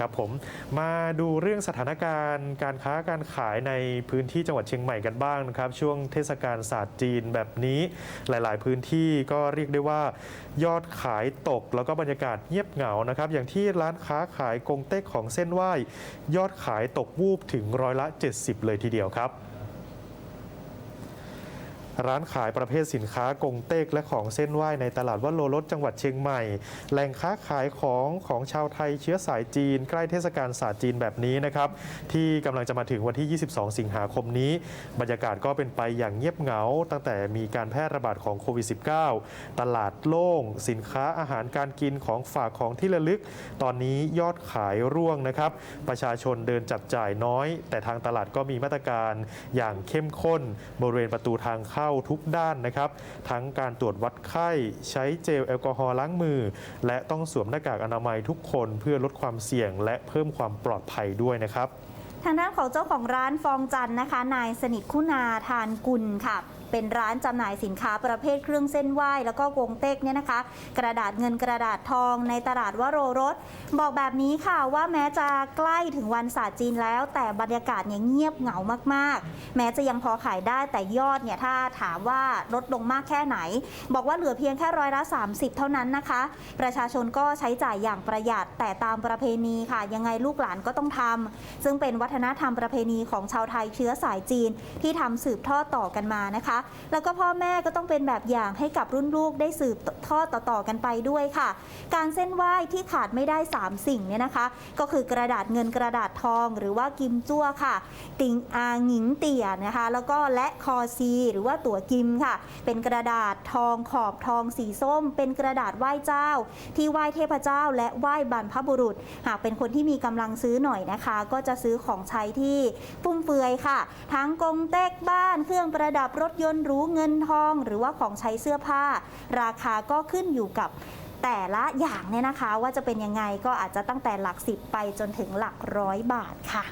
ครับผมมาดูเรื่องสถานการณ์ การค้าการขายในพื้นที่จังหวัดเชียงใหม่กันบ้างนะครับช่วงเทศกาลศาสตร์จีนแบบนี้หลาย ๆ พื้นที่ก็เรียกได้ว่า ยอดขายตกแล้วก็บรรยากาศเงียบเหงานะครับอย่างที่ร้านค้าขายกงเต็กของเส้นไหว้ ยอดขายตกวูบถึงร้อยละ 70 เลยทีเดียวครับ ร้านขายประเภทสินค้ากงเต็กและของเส้นไหว้ในตลาดวัดโลรสจังหวัดเชียงใหม่ แหล่งค้าขายของของชาวไทยเชื้อสายจีน ใกล้เทศกาลศาสตร์จีนแบบนี้นะครับที่กำลังจะมาถึงวันที่ 22 สิงหาคมนี้ บรรยากาศก็เป็นไปอย่างเงียบเหงา ตั้งแต่มีการแพร่ระบาดของโควิด -19 ตลาดโล่ง สินค้าอาหารการกินของฝากของที่ระลึก ตอนนี้ยอดขายร่วงนะครับ ประชาชนเดินจับจ่ายน้อย แต่ทางตลาดก็มีมาตรการอย่างเข้มข้นบริเวณประตูทางเข้าาทุกด้านนะครับ ทั้งการตรวจวัดไข้ใช้เจลแอลกอฮอล์ล้างมือ และต้องสวมหน้ากากอนามัยทุกคนเพื่อลดความเสี่ยง และเพิ่มความปลอดภัยด้วยนะครับทางด้านของเจ้าของร้านฟองจันนะคะ นายสนิทคุณาทานกุลค่ะ เป็นร้านจำหน่ายสินค้าประเภทเครื่องเส้นไหว้แล้วก็วงเต็กเนี่ยนะคะ กระดาษเงินกระดาษทองในตลาดวโรรส บอกแบบนี้ค่ะว่าแม้จะใกล้ถึงวันศาสตร์จีนแล้ว แต่บรรยากาศเนี่ยเงียบเหงามากๆ แม้จะยังพอขายได้แต่ยอดเนี่ยถ้าถามว่าลดลงมากแค่ไหน บอกว่าเหลือเพียงแค่ร้อยละ 30 เท่านั้นนะคะ ประชาชนก็ใช้จ่ายอย่างประหยัดแต่ตามประเพณีค่ะ ยังไงลูกหลานก็ต้องทำซึ่งเป็นวัฒนธรรมประเพณีของชาวไทยเชื้อสายจีนที่ทำสืบทอดต่อกันมานะคะแล้วก็พ่อแม่ก็ต้องเป็นแบบอย่างให้กับรุ่นลูกได้สืบทอดต่อๆกันไปด้วยค่ะ การเส้นไหว้ที่ขาดไม่ได้ 3 สิ่งเนี่ยนะคะ ก็คือกระดาษเงินกระดาษทอง หรือว่ากิมจั่วค่ะ ติงอาหงิงเตี่ยนะคะ แล้วก็และคอซี หรือว่าตั๋วกิมค่ะ เป็นกระดาษทองขอบทองสีส้ม เป็นกระดาษไหว้เจ้า ที่ไหว้เทพเจ้า และไหว้บรรพบุรุษ หากเป็นคนที่มีกำลังซื้อหน่อยนะคะ ก็จะซื้อของใช้ที่ฟุ่มเฟือยค่ะ ทั้งกงเต็กบ้านเครื่องประดับรถยนต์หรูเงินทอง หรือว่าของใช้เสื้อผ้า ราคาก็ขึ้นอยู่กับแต่ละอย่างเนี่ยนะคะว่าจะเป็นยังไงก็อาจจะตั้งแต่หลักสิบไปจนถึงหลักร้อยบาทค่ะ